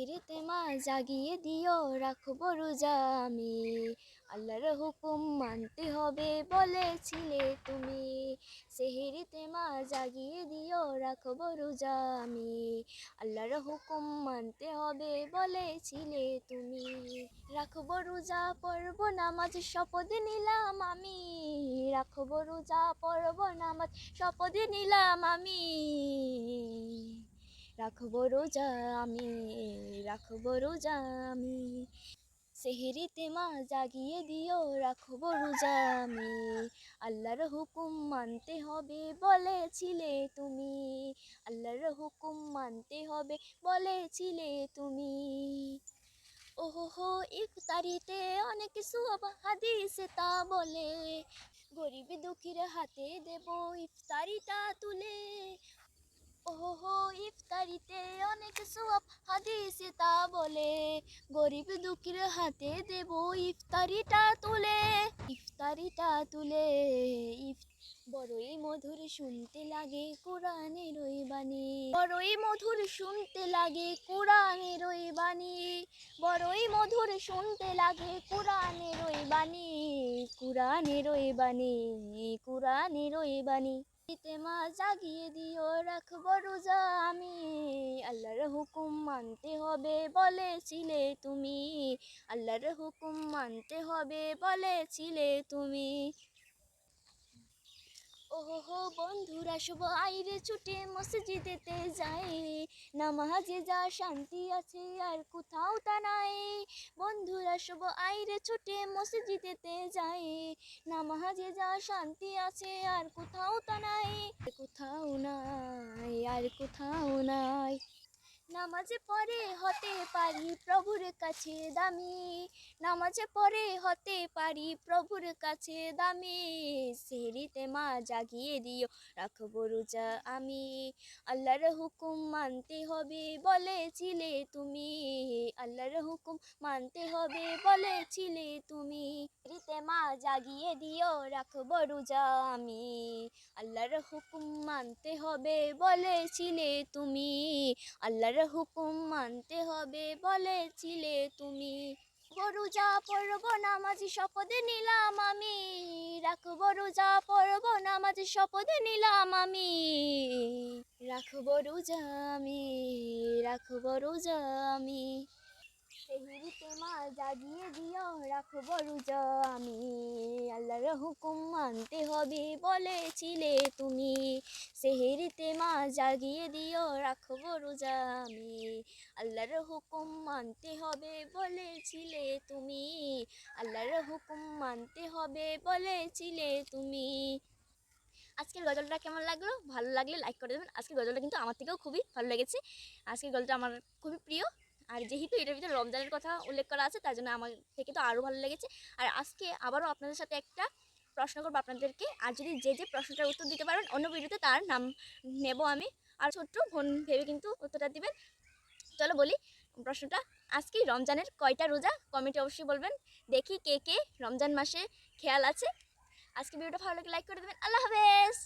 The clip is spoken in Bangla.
সেহেরেতে মা জাগিয়ে দিও, রাখব রোজা আমি। আল্লাহর হুকুম মানতে হবে বলেছিলে তুমি। সেহেরিতে মা জাগিয়ে দিও, রাখব রোজা আমি। আল্লাহর হুকুম মানতে হবে বলেছিলে তুমি। রাখব রোজা, পড়ব নামাজ, শপথ নিলাম আমি। রাখব রোজা, পড়ব নামাজ, শপথ নিলাম আমি। রাখব রোজা আমি, রাখব রোজা আমি। সেহেরিতে মা জাগিয়ে দিও, রাখব রোজা আমি। আল্লাহর হুকুম মানতে হবে বলেছিলে তুমি। আল্লাহর হুকুম মানতে হবে বলেছিলে তুমি। ওহো ইফতারিতে অনেক সব হাদিসে তা বলে। গরিব দুঃখীর হাতে দেব ইফতারিটা তুলে। ওহো, ইফতারিতে অনেক তা বলে। গরিব দুঃখীর হাতে দেব ইফতারিটা তুলে। ইফতারিটা তুলে। বড়ই মধুর শুনতে লাগে কোরআনের ওই বাণী। বড়ই মধুর শুনতে লাগে কোরআনের ওই বাণী। বড়ই মধুর শুনতে লাগে কোরআনের ওই বাণী। কোরআনের ওই বাণী, কোরআনের ওই বাণী। শীতে মা জাগিয়ে দিও, রাখব রোজা আমি। আল্লাহর হুকুম মানতে হবে বলেছিলে তুমি। আল্লাহর হুকুম মানতে হবে বলেছিলে তুমি। ওহো বন্ধুরা, শুভ আইরে ছুটে মসজিদেতে যাই নামাজে যা শান্তি আছে, আর কোথাও তা নাই। বন্ধুরা, শুভ আইরে ছুটে মসজিদেতে যাই নামাজে যা শান্তি আছে, আর কোথাও তা নাই। কোথাও নাই, আর কোথাও নাই। নামাজে পরে হতে পারি প্রভুর কাছে দামি। নামাজে পরে হতে পারি প্রভুর কাছে দামি। সেহরিতে মা জাগিয়ে দিও, রাখব রোজা আমি। আল্লাহর হুকুম মানতে হবে বলেছিলে তুমি। আল্লাহর হুকুম মানতে হবে বলেছিলে তুমি। সেহরিতে মা জাগিয়ে দিও, রাখব রোজা আমি। আল্লাহর হুকুম মানতে হবে বলেছিলে তুমি। আল্লাহর হুকুম মানতে হবে বলেছিলে তুমি। রোজা পড়ব নামাজি শপথ নিলাম আমি। রাখব রোজা পড়ব নামাজি শপথ নিলাম আমি। রাখব রোজা আমি রাখব রোজা আমি। সেহরিতে মা জাগিয়ে দিও, রাখব রোজা আমি। আল্লাহর হুকুম মানতে হবে বলেছিলে তুমি। সেহেরিতে মা জাগিয়ে দিও, রাখব রোজা আমি। আল্লাহর হুকুম মানতে হবে বলেছিলে তুমি। আল্লাহর হুকুম মানতে হবে বলেছিলে তুমি। আজকের গজলটা কেমন লাগল? ভালো লাগলে লাইক করে দেবেন। আজকের গজলটা কিন্তু আমার থেকেও খুবই ভালো লেগেছে। আজকের গজলটা আমার খুবই প্রিয়। আর যেহেতু এটার ভিতরে রমজানের কথা উল্লেখ করা আছে, তার জন্য আমার থেকে তো আরও ভালো লেগেছে। আর আজকে আবারও আপনাদের সাথে একটা প্রশ্ন করব আপনাদেরকে। আর যদি যে যে প্রশ্নটার উত্তর দিতে পারেন, অন্য ভিডিওতে তার নাম নেব আমি। আর ছোট্ট ফোন ভেবে কিন্তু উত্তরটা দিবেন। চলো বলি, প্রশ্নটা আজকে রমজানের কয়টা রোজা? কমেন্টে অবশ্যই বলবেন। দেখি কে কে রমজান মাসে খেয়াল আছে। আজকে ভিডিওটা ভালো লাগে লাইক করে দেবেন। আল্লাহ হাফেজ!